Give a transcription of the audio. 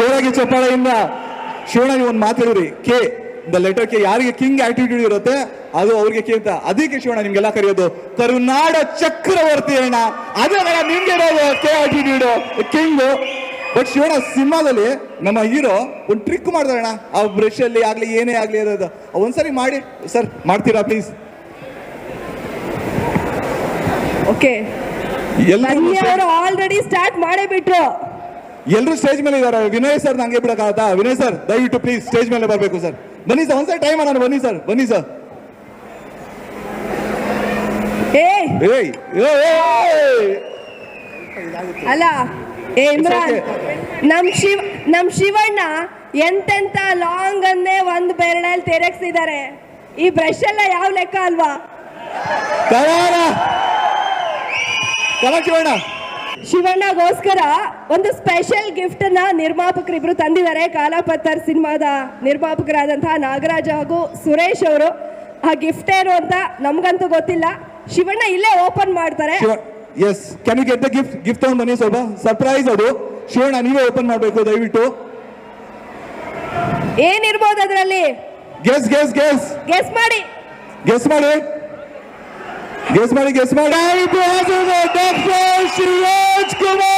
ಜೋರಾಗಿ ಚಪ್ಪಾಳೆಯಿಂದ ಶಿವಣ್ಣ ಒಂದು ಮಾತು ಹೇಳಿದ್ರಿ ಕೆ ದ ಲೆಟರ್ ಕೆ ಯಾರಿಗೆ ಕಿಂಗ್ ಆಟಿಟ್ಯೂಡ್ ಇರುತ್ತೆ ಅದು ಅವ್ರಿಗೆ ಕೆ ಅಂತ ಅದಕ್ಕೆ ಶಿವಣ್ಣ ನಿಮ್ಗೆಲ್ಲ ಕರೆಯೋದು ಕರುನಾಡ ಚಕ್ರವರ್ತಿ ಅಣ್ಣ. ಅದೇ ಅಣ್ಣ ನಿಮ್ಗೆ ಇರೋದು K attitude king but Shivanna ಸಿನಿಮಾದಲ್ಲಿ ನಮ್ಮ ಹೀರೋ ಒಂದು ಟ್ರಿಕ್ ಮಾಡ್ತಾರಣ್ಣ ಆ ಬ್ರಷ್ ಅಲ್ಲಿ ಆಗ್ಲಿ ಏನೇ ಆಗ್ಲಿ ಇರೋದು ಒಂದ್ಸರಿ ಮಾಡಿ ಸರ್ ಮಾಡ್ತೀರಾ ಪ್ಲೀಸ್ ಓಕೆ ಆಲ್ರೆಡಿ ಸ್ಟಾರ್ಟ್ ಮಾಡೇ ಬಿಟ್ರು. ಎಲ್ಲರೂ ಸ್ಟೇಜ್ ಮೇಲೆ ಇದ್ದಾರೆ. ವಿನಯ್ ಸರ್ ನಂಗೆ ಬಿಡಕ್ಕಾಗತ್ತಾ? ವಿನಯ್ ಸರ್ ದಯವಿಟ್ಟು ಪ್ಲೀಸ್ ಸ್ಟೇಜ್ ಮೇಲೆ ಬರಬೇಕು ಸರ್. ಬನ್ನಿ ಸರ್ ಒಂದ್ಸರಿ ಟೈಮ್ ನಾನು ಬನ್ನಿ ಸರ್ ಬನ್ನಿ ಸರ್. ಅಲ್ಲ ಏ ಇಮ್ರಾನ್ ನಮ್ ಶಿವ್ ನಮ್ ಶಿವಣ್ಣ ಎಂತೆಂತ ಲಾಂಗ್ ಅನ್ನೇ ಒಂದ್ ಬೆರಳಲ್ಲಿ ತೆರಗಿಸಿದ್ದಾರೆ. ಈ ಬ್ರಷ್ ಎಲ್ಲ ಯಾವ ಲೆಕ್ಕ ಅಲ್ವಾ? ಶಿವಣ್ಣ. ಶಿವಣ್ಣಗೋಸ್ಕರ ಒಂದು ಸ್ಪೆಷಲ್ ಗಿಫ್ಟ್ನ ನಿರ್ಮಾಪಕರಿಬ್ರು ತಂದಿದ್ದಾರೆ. ಕಾಲಾಪತ್ತರ್ ಸಿನಿಮಾದ ನಿರ್ಮಾಪಕರಾದಂತಹ ನಾಗರಾಜ್ ಹಾಗೂ ಸುರೇಶ್ ಅವರು. ಆ ಗಿಫ್ಟ್ ಏನು ಅಂತ ನಮ್ಗಂತೂ ಗೊತ್ತಿಲ್ಲ. ಶಿವಣ್ಣ ಇಲ್ಲೇ ಓಪನ್ ಮಾಡ್ತಾರೆ. Yes can you get the gift gift ತಗೊಂಡು ಬನ್ನಿ ಸ್ವಲ್ಪ ಸರ್ಪ್ರೈಸ್ ಅದು. ಶಿವಣ್ಣ ನೀವೇ ಓಪನ್ ಮಾಡಬೇಕು ದಯವಿಟ್ಟು. ಏನಿರ್ಬೋದು ಅದರಲ್ಲಿ? ಗೆಸ್ ಗೆಸ್ ಗೆಸ್ ಗೆಸ್ ಮಾಡಿ. ಗೆಸ್ ಮಾಡಿ. ಗೆಸ್ ಮಾಡಿ ಗೆಸ್ ಮಾಡಿ ಡಾಕ್ಟರ್ ಶಿವರಾಜ್ ಕುಮಾರ್